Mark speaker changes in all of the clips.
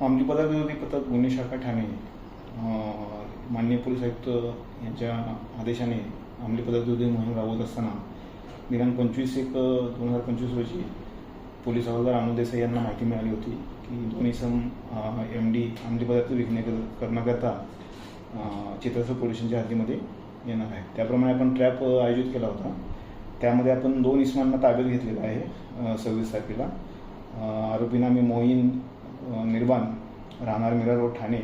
Speaker 1: अंमली पदार्थ विरोधी पथक गुन्हे शाखा ठाणे माननीय पोलीस आयुक्त यांच्या आदेशाने अंमली पदार्थ विरोधी मोहीम राबवत असताना दिनांक पंचवीस एक दोन हजार पंचवीस रोजी पोलीस हवालदार अनु देसाई यांना माहिती मिळाली होती की दोन इसम एम डी अंमली पदार्थ विकणे करण्याकरता चित्रसर पोलिसांच्या हद्दीमध्ये येणार आहे त्याप्रमाणे आपण ट्रॅप आयोजित केला होता. त्यामध्ये आपण दोन इसमांना ताब्यात घेतलेलं आहे सव्वीस तारखेला. अं, मोईन मी निर्बान राहणार मिरा रोड ठाणे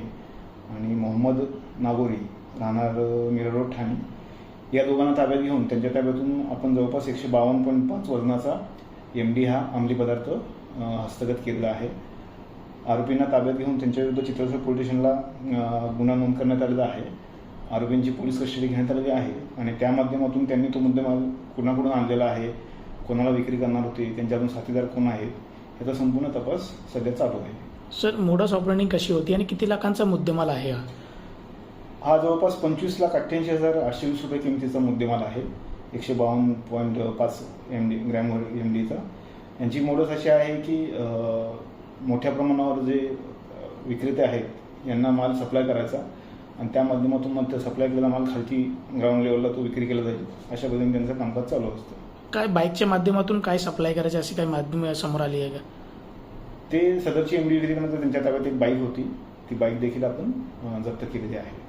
Speaker 1: आणि मोहम्मद नागोरी राहणार मिरा रोड ठाणे. या दोघांना ताब्यात घेऊन त्यांच्या ताब्यातून आपण जवळपास एकशे बावन्न पॉईंट पाच वजनाचा एम डी हा अंमली पदार्थ हस्तगत केलेला आहे. आरोपींना ताब्यात घेऊन त्यांच्याविरुद्ध चित्रसर पोलीस स्टेशनला गुन्हा नोंद करण्यात आलेला आहे. आरोपींची पोलीस कस्टडी घेण्यात आलेली आहे आणि त्या माध्यमातून त्यांनी तो मुद्देमाल कुणाकडून आणलेला आहे कोणाला विक्री करणार होते त्यांच्यातून साथीदार कोण आहेत याचा संपूर्ण तपास सध्या चालू आहे
Speaker 2: सर मोडस ऑपरेटिंग कशी होती आणि किती लाखांचा मुद्देमाल आहे हा?
Speaker 1: हा जवळपास पंचवीस लाख अठ्ठ्याऐंशी हजार आठशे वीस रुपये किमतीचा मुद्देमाल आहे. एकशे बावन्न पॉईंट पाच एम डी ग्रॅमवर एम डीचा यांची मोडस अशी आहे की मोठ्या प्रमाणावर जे विक्रेते आहेत यांना माल सप्लाय करायचा आणि त्या माध्यमातून मग ते सप्लाय केलेला माल खालती ग्राउंड लेवलला तो विक्री केला जाईल. अशा पद्धतीने त्यांचं कामकाज चालू असतं.
Speaker 2: काय बाईकच्या माध्यमातून काय सप्लाय करायचे अशी काही माध्यम समोर आली आहे का?
Speaker 1: ते सदरची एमडी डी त्यांच्या ताब्यात एक बाईक होती. ती बाईक देखील आपण जप्त केलेली आहे.